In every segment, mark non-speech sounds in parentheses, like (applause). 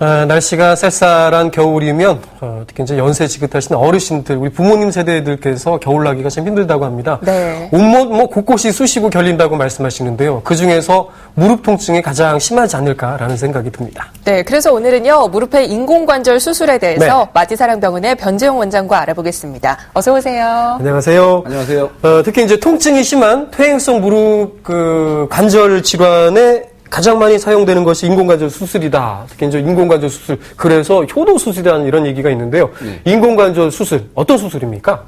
아, 날씨가 쌀쌀한 겨울이면 어, 특히 이제 연세 지긋하신 어르신들, 우리 부모님 세대들께서 겨울 나기가 참 힘들다고 합니다. 네. 온몸 뭐 곳곳이 쑤시고 결린다고 말씀하시는데요. 그 중에서 무릎 통증이 가장 심하지 않을까라는 생각이 듭니다. 네, 그래서 오늘은요, 무릎의 인공관절 수술에 대해서 네. 마디사랑병원의 변재용 원장과 알아보겠습니다. 어서 오세요. 안녕하세요. 안녕하세요. 어, 특히 이제 통증이 심한 퇴행성 무릎 그 관절 질환에 가장 많이 사용되는 것이 인공관절 수술이다. 특히 이제 인공관절 수술. 그래서 효도 수술이라는 이런 얘기가 있는데요. 인공관절 수술 어떤 수술입니까?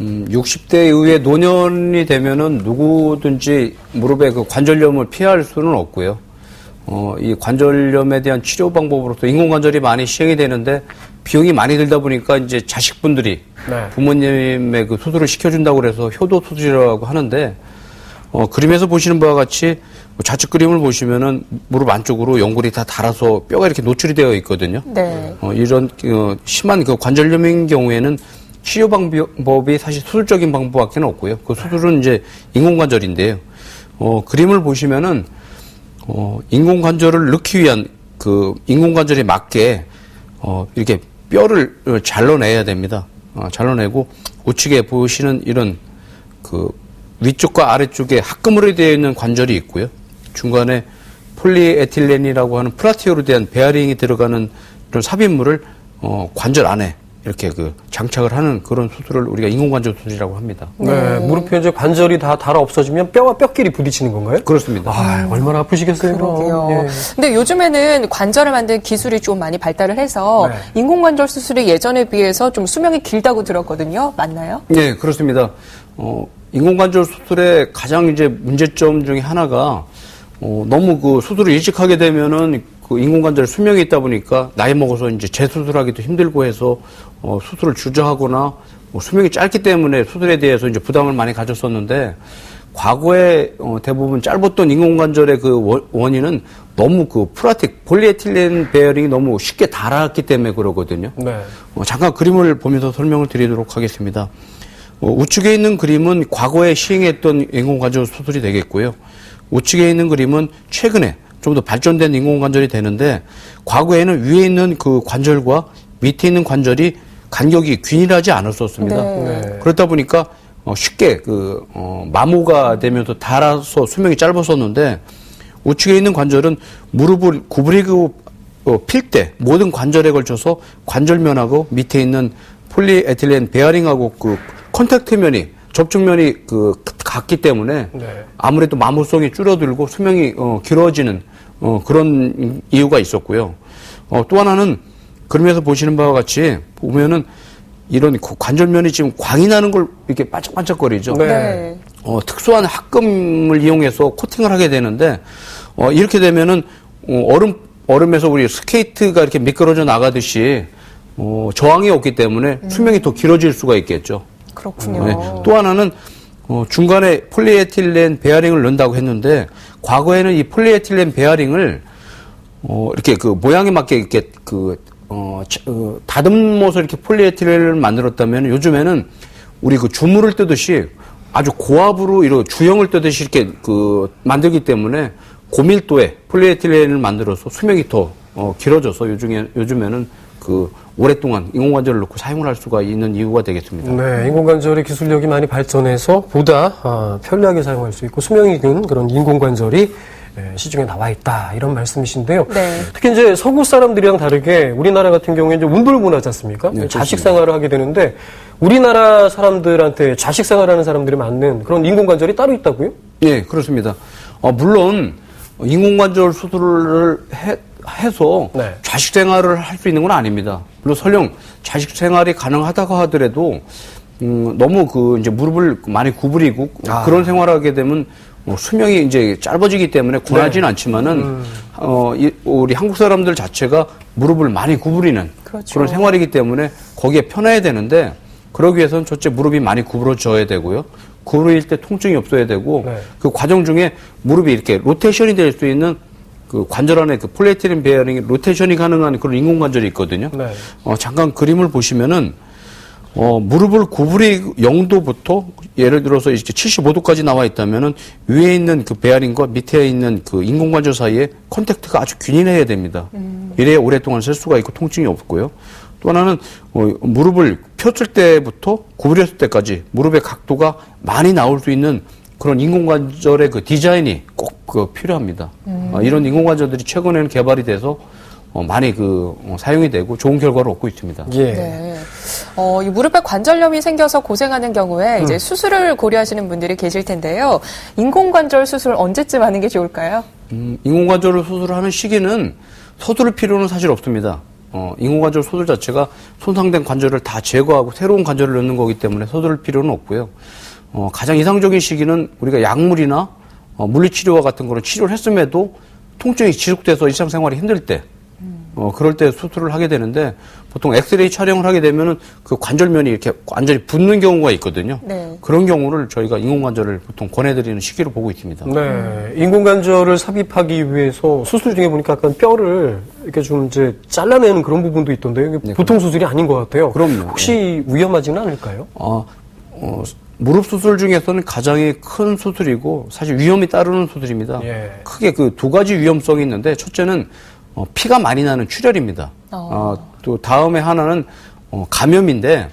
음, 60대 이후에 노년이 되면은 누구든지 무릎의 그 관절염을 피할 수는 없고요. 어, 이 관절염에 대한 치료 방법으로서 인공관절이 많이 시행이 되는데 비용이 많이 들다 보니까 이제 자식분들이 네. 부모님의 그 수술을 시켜준다고 그래서 효도 수술이라고 하는데 어, 그림에서 보시는 바와 같이 좌측 그림을 보시면은 무릎 안쪽으로 연골이 다 닳아서 뼈가 이렇게 노출이 되어 있거든요. 네. 어, 이런 어, 심한 그 관절염인 경우에는 치료 방법이 사실 수술적인 방법밖에 없고요. 그 수술은 이제 인공관절인데요. 어, 그림을 보시면은 어, 인공관절을 넣기 위한 그 인공관절에 맞게 어, 이렇게 뼈를 어, 잘라내야 됩니다. 어, 잘라내고 우측에 보시는 이런 그 위쪽과 아래쪽에 합금으로 되어 있는 관절이 있고요. 중간에 폴리에틸렌이라고 하는 플라티오로 대한 베어링이 들어가는 이런 삽입물을 어, 관절 안에 이렇게 그 장착을 하는 그런 수술을 우리가 인공관절 수술이라고 합니다. 네. 무릎에 이제 관절이 다 달아 없어지면 뼈와 뼈끼리 부딪히는 건가요? 그렇습니다. 아, 얼마나 아프시겠어요. 그러게요. 그럼. 예. 근데 요즘에는 관절을 만든 기술이 좀 많이 발달을 해서 네. 인공관절 수술이 예전에 비해서 좀 수명이 길다고 들었거든요. 맞나요? 네, 그렇습니다. 어, 인공관절 수술의 가장 이제 문제점 중에 하나가 어, 너무 그 수술을 일찍 하게 되면은 그 인공관절 수명이 있다 보니까 나이 먹어서 이제 재수술하기도 힘들고 해서 어, 수술을 주저하거나 뭐 수명이 짧기 때문에 수술에 대해서 이제 부담을 많이 가졌었는데 과거에 어, 대부분 짧았던 인공관절의 그 원- 원인은 너무 그 플라틱 폴리에틸렌 베어링이 너무 쉽게 닳았기 때문에 그러거든요. 네. 어, 잠깐 그림을 보면서 설명을 드리도록 하겠습니다. 어, 우측에 있는 그림은 과거에 시행했던 인공관절 수술이 되겠고요. 우측에 있는 그림은 최근에 좀 더 발전된 인공관절이 되는데 과거에는 위에 있는 그 관절과 밑에 있는 관절이 간격이 균일하지 않았었습니다. 네. 네. 그렇다 보니까 어, 쉽게 그 어, 마모가 되면서 닳아서 수명이 짧았었는데 우측에 있는 관절은 무릎을 구부리고 어, 필때 모든 관절에 걸쳐서 관절면하고 밑에 있는 폴리에틸렌 베어링하고 그 컨택트 면이 접촉면이 그 같기 때문에 네. 아무래도 마모성이 줄어들고 수명이 어, 길어지는 어, 그런 이유가 있었고요. 어, 또 하나는 그림에서 보시는 바와 같이 보면은 이런 그 관절면이 지금 광이 나는 걸 이렇게 반짝반짝거리죠. 네. 어, 특수한 합금을 이용해서 코팅을 하게 되는데 어, 이렇게 되면은 어, 얼음 얼음에서 우리 스케이트가 이렇게 미끄러져 나가듯이 어, 저항이 없기 때문에 수명이 더 길어질 수가 있겠죠. 그렇군요. 네. 또 하나는 어, 중간에 폴리에틸렌 베어링을 넣는다고 했는데 과거에는 이 폴리에틸렌 베어링을 어, 이렇게 그 모양에 맞게 이렇게 그 어, 차- 어, 다듬어서 이렇게 폴리에틸렌을 만들었다면 요즘에는 우리 그 주물을 뜨듯이 아주 고압으로 이런 주형을 뜨듯이 이렇게 그 만들기 때문에 고밀도의 폴리에틸렌을 만들어서 수명이 더 어, 길어져서 요즘에 요즘에는 그 오랫동안 인공관절을 넣고 사용을 할 수가 있는 이유가 되겠습니다. 네, 인공관절의 기술력이 많이 발전해서 보다 아, 편리하게 사용할 수 있고 수명이 긴 그런 인공관절이 예, 시중에 나와 있다 이런 말씀이신데요. 네. 특히 이제 서구 사람들이랑 다르게 우리나라 같은 경우에 이제 운동을 문화지 않습니까? 네, 자식 그렇습니다. 생활을 하게 되는데 우리나라 사람들한테 자식 생활하는 사람들이 맞는 그런 인공관절이 따로 있다고요? 예, 그렇습니다. 어, 물론 인공관절 수술을 해, 해서 네. 자식 생활을 할 수 있는 건 아닙니다. 물론 설령 자식 생활이 가능하다고 하더라도 음, 너무 그 이제 무릎을 많이 구부리고 아. 그런 생활하게 되면 어, 수명이 이제 짧아지기 때문에 권하지는 네. 않지만은 음. 어, 이, 우리 한국 사람들 자체가 무릎을 많이 구부리는 그렇죠. 런 생활이기 때문에 거기에 편해야 되는데 그러기 위해서는 첫째 무릎이 많이 구부러져야 되고요. 구부릴 때 통증이 없어야 되고 네. 그 과정 중에 무릎이 이렇게 로테이션이 될 수 있는 그 관절 안에 그 폴리에틸렌 베어링이 로테이션이 가능한 그런 인공 관절이 있거든요. 네. 어, 잠깐 그림을 보시면은 어, 무릎을 구부리 0도부터 예를 들어서 이렇게 75도까지 나와 있다면은 위에 있는 그 베어링과 밑에 있는 그 인공관절 사이에 컨택트가 아주 균일해야 됩니다. 이래야 오랫동안 쓸 수가 있고 통증이 없고요. 또 하나는 어, 무릎을 폈을 때부터 구부렸을 때까지 무릎의 각도가 많이 나올 수 있는 그런 인공관절의 그 디자인이 꼭 그 필요합니다. 어, 이런 인공관절들이 최근에는 개발이 돼서 어, 많이 그 어, 사용이 되고 좋은 결과를 얻고 있습니다. 예. 네. 어, 이 무릎에 관절염이 생겨서 고생하는 경우에 음. 이제 수술을 고려하시는 분들이 계실 텐데요. 인공관절 수술 언제쯤 하는 게 좋을까요? 음, 인공관절을 수술하는 시기는 서두를 필요는 사실 없습니다. 어, 인공관절 수술 자체가 손상된 관절을 다 제거하고 새로운 관절을 넣는 거기 때문에 서두를 필요는 없고요. 어, 가장 이상적인 시기는 우리가 약물이나 어, 물리치료와 같은 그런 치료를 했음에도 통증이 지속돼서 일상생활이 힘들 때, 어, 그럴 때 수술을 하게 되는데 보통 엑스레이 촬영을 하게 되면은 그 관절면이 이렇게 완전히 붓는 경우가 있거든요. 네. 그런 경우를 저희가 인공관절을 보통 권해드리는 시기로 보고 있습니다. 네. 인공관절을 삽입하기 위해서 수술 중에 보니까 약간 뼈를 이렇게 좀 이제 잘라내는 그런 부분도 있던데요. 이게 네, 보통 수술이 아닌 것 같아요. 그럼요. 혹시 위험하지는 않을까요? 어, 어, 무릎 수술 중에서는 가장 큰 수술이고 사실 위험이 따르는 수술입니다. 예. 크게 그 두 가지 위험성이 있는데 첫째는 어, 피가 많이 나는 출혈입니다. 어. 어, 또 다음에 하나는 어, 감염인데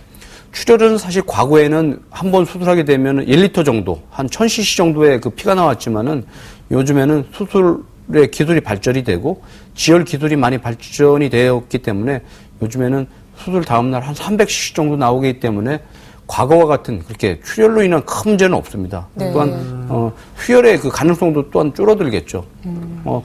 출혈은 사실 과거에는 한 번 수술하게 되면 1리터 정도, 한 1000cc 정도의 그 피가 나왔지만은 요즘에는 수술의 기술이 발전이 되고 지혈 기술이 많이 발전이 되었기 때문에 요즘에는 수술 다음날 한 300cc 정도 나오기 때문에 과거와 같은 그렇게 출혈로 인한 큰 문제는 없습니다. 네. 또한 어, 휘혈의 그 가능성도 또한 줄어들겠죠. 어,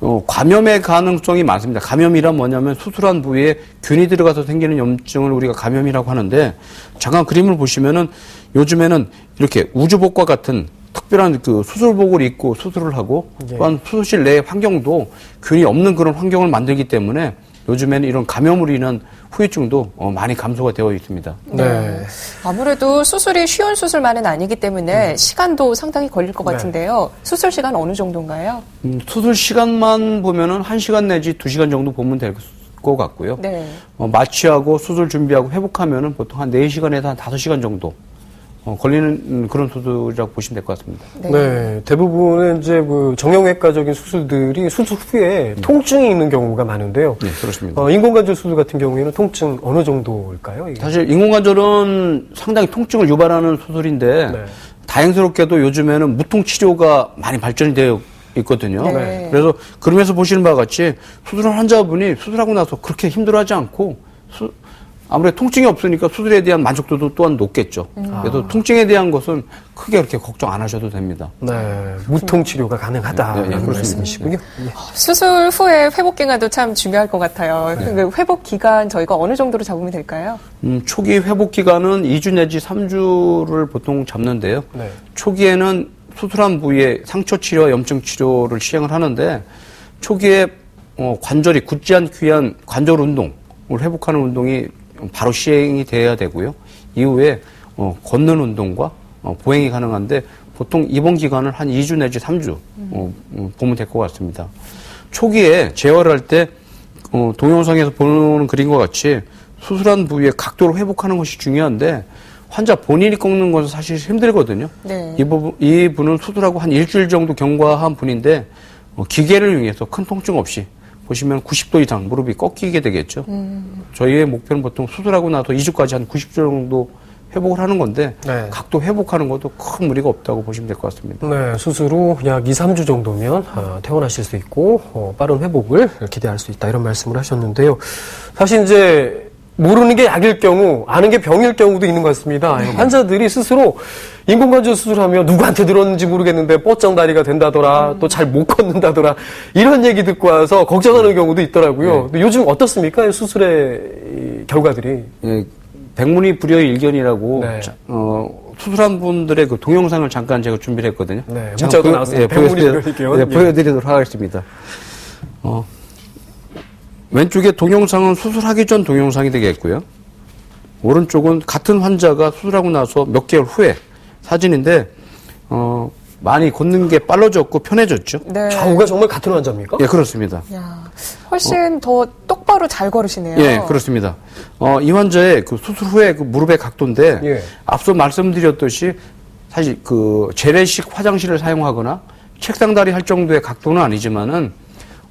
어, 감염의 가능성이 많습니다. 감염이란 뭐냐면 수술한 부위에 균이 들어가서 생기는 염증을 우리가 감염이라고 하는데 잠깐 그림을 보시면은 요즘에는 이렇게 우주복과 같은 특별한 그 수술복을 입고 수술을 하고 예. 또한 수술실 내 환경도 균이 없는 그런 환경을 만들기 때문에 요즘에는 이런 감염으로 인한 후유증도 어, 많이 감소가 되어 있습니다. 네. 아무래도 수술이 쉬운 수술만은 아니기 음. 때문에 시간도 상당히 걸릴 네. 것 같은데요. 수술 시간 어느 정도인가요? 음, 수술 시간만 보면은 1시간 내지 2시간 정도 보면 될 것 같고요. 네. 어, 마취하고 수술 준비하고 회복하면은 보통 한 4시간에서 한 5시간 정도 어, 걸리는 음, 그런 수술이라고 보시면 될 것 같습니다. 네. 대부분의 이제 그 정형외과적인 수술들이 수술 후에 통증이 있는 경우가 많은데요. 네, 그렇습니다. 어, 인공관절 수술 같은 경우에는 통증 어느 정도일까요? 이게? 사실 인공관절은 상당히 통증을 유발하는 수술인데 네. 다행스럽게도 요즘에는 무통 치료가 많이 발전이 되어 있거든요. 네. 그래서 그러면서 보시는 바와 같이 수술한 환자분이 수술하고 나서 그렇게 힘들어하지 않고 수- 아무래도 통증이 없으니까 수술에 대한 만족도도 또한 높겠죠. 그래서 통증에 대한 것은 크게 그렇게 걱정 안 하셔도 됩니다. 네. 무통 치료가 가능하다. 네, 네. 말씀이시군요. 네. 수술 후에 회복 기간도 참 중요할 것 같아요. 그 회복 기간 저희가 어느 정도로 잡으면 될까요? 음, 초기 회복 기간은 2주 내지 3주를 보통 잡는데요. 네. 초기에는 수술한 부위에 상처 치료와 염증 치료를 시행을 하는데 초기에 어, 관절이 굳지 않기 위한 관절 운동을 회복하는 운동이 바로 시행이 돼야 되고요. 이후에 어, 걷는 운동과 어, 보행이 가능한데 보통 입원 기간을 한 2주 내지 3주 어, 음, 보면 될 것 같습니다. 초기에 재활을 할때 어, 동영상에서 보는 그림과 같이 수술한 부위의 각도를 회복하는 것이 중요한데 환자 본인이 꺾는 것은 사실 힘들거든요. 네. 이 부분, 이 분은 수술하고 한 일주일 정도 경과한 분인데 어, 기계를 이용해서 큰 통증 없이 보시면 90도 이상 무릎이 꺾이게 되겠죠. 저희의 목표는 보통 수술하고 나서 2주까지 한 90도 정도 회복을 하는 건데 네. 각도 회복하는 것도 큰 무리가 없다고 보시면 될 것 같습니다. 네, 수술 후 약 2, 3주 정도면 아, 퇴원하실 수 있고 어, 빠른 회복을 기대할 수 있다 이런 말씀을 하셨는데요. 사실 이제 모르는 게 약일 경우 아는 게 병일 경우도 있는 것 같습니다. 환자들이 스스로 인공관절 수술하면 누구한테 들었는지 모르겠는데 뻗정 다리가 된다더라 또 잘 못 걷는다더라 이런 얘기 듣고 와서 걱정하는 경우도 있더라고요. 근데 요즘 어떻습니까? 이 수술의 이 결과들이. 예, 백문이 불여의 일견이라고 네. 자- 어, 수술한 분들의 그 동영상을 잠깐 제가 준비를 했거든요. 네, 문자도 나왔습니다. 예, 백문이 보여드리- 불여의 일견. 예, 예. 보여드리도록 하겠습니다. 어, 왼쪽에 동영상은 수술하기 전 동영상이 되겠고요. 오른쪽은 같은 환자가 수술하고 나서 몇 개월 후에 사진인데 어, 많이 걷는 게 빨라졌고 편해졌죠. 네. 좌우가 정말 같은 환자입니까? 예, 그렇습니다. 야, 훨씬 더 똑바로 잘 걸으시네요. 예, 그렇습니다. 어, 이 환자의 그 수술 후에 그 무릎의 각도인데 예. 앞서 말씀드렸듯이 사실 그 재래식 화장실을 사용하거나 책상 다리 할 정도의 각도는 아니지만은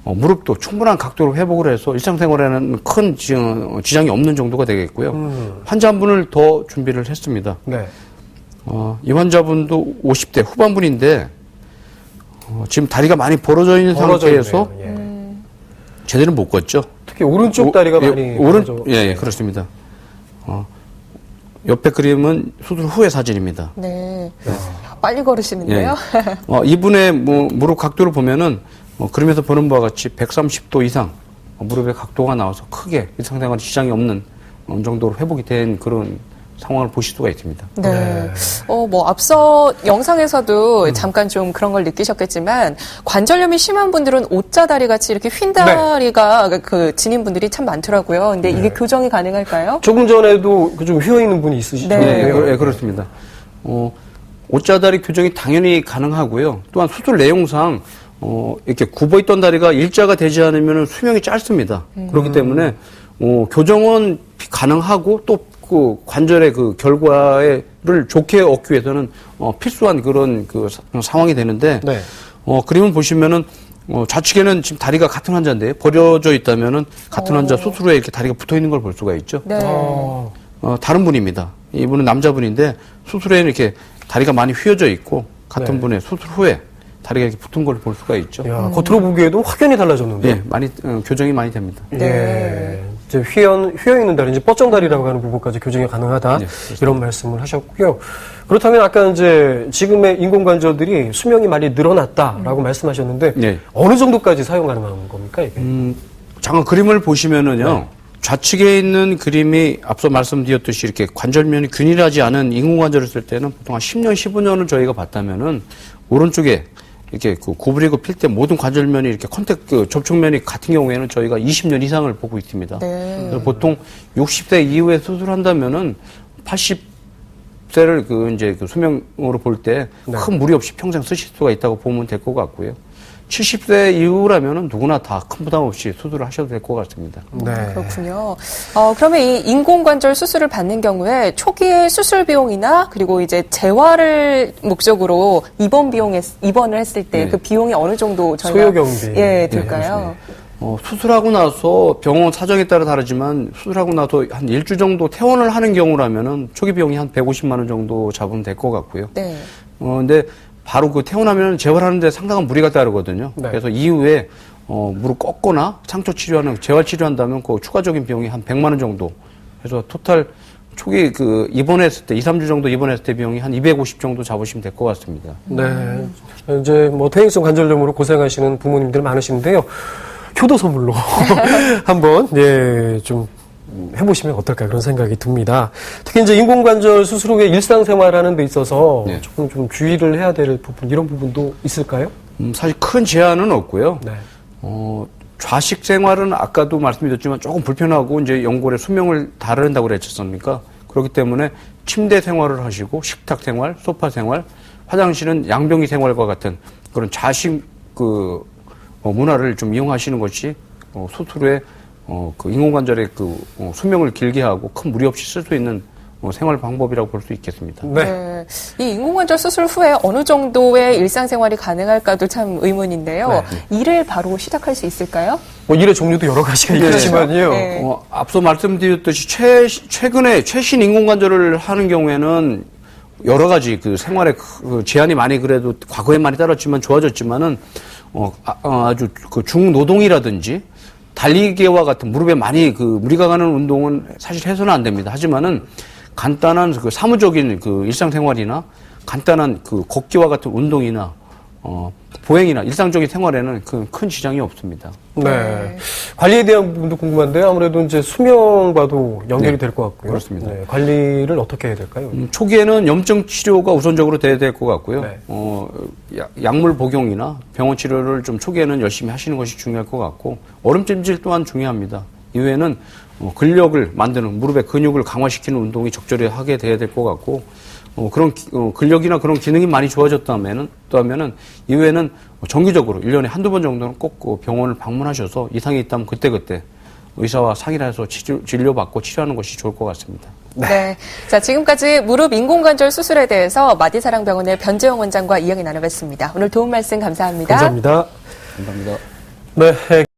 어, 무릎도 충분한 각도로 회복을 해서 일상생활에는 큰 지, 어, 지장이 없는 정도가 되겠고요. 환자 한 분을 더 준비를 했습니다. 네. 어, 이 환자분도 50대 후반분인데 어, 지금 다리가 많이 벌어져 있는 벌어져 상태에서. 예. 제대로 못 걷죠. 특히 오른쪽 다리가 오- 예, 많이 오른 벌어져- 예, 예 그렇습니다. 어, 옆에 그림은 수술 후의 사진입니다. 네. 빨리 걸으시는데요. 어, 이분의 뭐, 무릎 각도를 보면은 어, 그림에서 보는 바와 같이 130도 이상 어, 무릎의 각도가 나와서 크게 일상생활에 지장이 없는 어느 정도로 회복이 된 그런 상황을 보실 수가 있습니다. 네. 어, 뭐, 앞서 영상에서도 음. 잠깐 좀 그런 걸 느끼셨겠지만, 관절염이 심한 분들은 옷자다리 같이 이렇게 휜 다리가 그 지닌 분들이 참 많더라고요. 근데 네. 이게 교정이 가능할까요? 조금 전에도 그좀 휘어 있는 분이 있으시죠? 네. 예, 예, 그- 예, 그렇습니다. 어, 옷자다리 교정이 당연히 가능하고요. 또한 수술 내용상 어, 이렇게 굽어 있던 다리가 일자가 되지 않으면 수명이 짧습니다. 그렇기 때문에 어, 교정은 가능하고 또 그 관절의 그 결과를 좋게 얻기 위해서는 어, 필수한 그런 그 사- 상황이 되는데 네. 어, 그림을 보시면은 어, 좌측에는 지금 다리가 같은 환자인데 버려져 있다면은 같은 환자 수술 후에 이렇게 다리가 붙어 있는 걸 볼 수가 있죠. 네. 어, 어, 다른 분입니다. 이분은 남자분인데 수술에는 이렇게 다리가 많이 휘어져 있고 같은 네. 분의 수술 후에 다리가 이렇게 붙은 걸 볼 수가 있죠. 야, 겉으로 보기에도 확연히 달라졌는데. 예, 많이 어, 교정이 많이 됩니다. 예. 네. 이제 휘어, 휘어 있는 다리, 이제 뻗정 다리라고 하는 부분까지 교정이 가능하다. 네, 이런 말씀을 하셨고요. 그렇다면 아까 이제 지금의 인공관절들이 수명이 많이 늘어났다라고 말씀하셨는데 네. 어느 정도까지 사용 가능한 겁니까, 이게? 음, 잠깐 그림을 보시면은요. 좌측에 있는 그림이 앞서 말씀드렸듯이 이렇게 관절면이 균일하지 않은 인공관절을 쓸 때는 보통 한 10년, 15년을 저희가 봤다면은 오른쪽에 이렇게 그 구부리고 필 때 모든 관절면이 이렇게 컨택 그 접촉면이 같은 경우에는 저희가 20년 이상을 보고 있습니다. 네. 그래서 보통 60대 이후에 수술한다면은 80세를 그 이제 그 수명으로 볼 때큰 네. 무리 없이 평생 쓰실 수가 있다고 보면 될 것 같고요. 70세 이후라면은 누구나 다 큰 부담 없이 수술을 하셔도 될 것 같습니다. 네. 그렇군요. 어, 그러면 이 인공관절 수술을 받는 경우에 초기의 수술 비용이나 그리고 이제 재활을 목적으로 입원 비용에 입원을 했을 때 네. 그 비용이 어느 정도 저희가 소요 경비. 예 들까요? 어, 수술하고 나서 병원 사정에 따라 다르지만 수술하고 나서 한 일주 정도 퇴원을 하는 경우라면은 초기 비용이 한 150만 원 정도 잡으면 될 것 같고요. 네. 어, 근데 바로 그 퇴원하면 재활하는데 상당한 무리가 따르거든요. 네. 그래서 이후에 어, 무릎 꺾거나 상처 치료하는 재활 치료한다면 그 추가적인 비용이 한 100만 원 정도. 그래서 토탈 초기 그 입원했을 때 2, 3주 정도 입원했을 때 비용이 한 250 정도 잡으시면 될 것 같습니다. 네. 이제 뭐 퇴행성 관절염으로 고생하시는 부모님들 많으신데요. 효도 선물로 (laughs) 한번 예, 좀 해보시면 어떨까 그런 생각이 듭니다. 특히 이제 인공관절 수술 후에 일상생활하는 데 있어서 네. 조금 좀 주의를 해야 될 부분 이런 부분도 있을까요? 음, 사실 큰 제한은 없고요. 네. 어, 좌식 생활은 아까도 말씀드렸지만 조금 불편하고 이제 연골의 수명을 다른다고 그랬었습니까? 그렇기 때문에 침대 생활을 하시고 식탁 생활, 소파 생활, 화장실은 양병이 생활과 같은 그런 좌식 그 어, 문화를 좀 이용하시는 것이 어, 수술 후에 어, 그 인공관절의 그 어, 수명을 길게 하고 큰 무리 없이 쓸 수 있는 어, 생활 방법이라고 볼 수 있겠습니다. 네. 네. 이 인공관절 수술 후에 어느 정도의 일상생활이 가능할까도 참 의문인데요. 일을 바로 시작할 수 있을까요? 뭐 일의 종류도 여러 가지가 있겠지만요. 네. 어, 앞서 말씀드렸듯이 최, 최근에 최신 인공관절을 하는 경우에는 여러 가지 그 생활에 그 제한이 많이 그래도 과거에 많이 따랐지만 좋아졌지만은 어, 아, 주그 중노동이라든지 달리기와 같은 무릎에 많이 그 무리가 가는 운동은 사실 해서는 안 됩니다. 하지만은 간단한 그 사무적인 그 일상생활이나 간단한 그 걷기와 같은 운동이나 어, 보행이나 일상적인 생활에는 그 큰 지장이 없습니다. 네. 관리에 대한 부분도 궁금한데요. 아무래도 이제 수명과도 연결이 될것 같고요. 그렇습니다. 네. 관리를 어떻게 해야 될까요? 음, 초기에는 염증 치료가 우선적으로 돼야 될 것 같고요. 네. 어, 야- 약물 복용이나 병원 치료를 좀 초기에는 열심히 하시는 것이 중요할 것 같고 얼음찜질 또한 중요합니다. 이후에는 어, 근력을 만드는 무릎의 근육을 강화시키는 운동이 적절히 하게 돼야 될 것 같고 어, 그런 기- 어, 근력이나 그런 기능이 많이 좋아졌다면은 또 하면은 이후에는 정기적으로 1년에 한두 번 정도는 꼭그 병원을 방문하셔서 이상이 있다면 그때그때 의사와 상의를 해서 치료, 진료 받고 치료하는 것이 좋을 것 같습니다. 네. 자, 지금까지 무릎 인공관절 수술에 대해서 마디사랑병원의 변재영 원장과 이야기 나눠봤습니다. 오늘 도움 말씀 감사합니다. 감사합니다. 감사합니다. 네.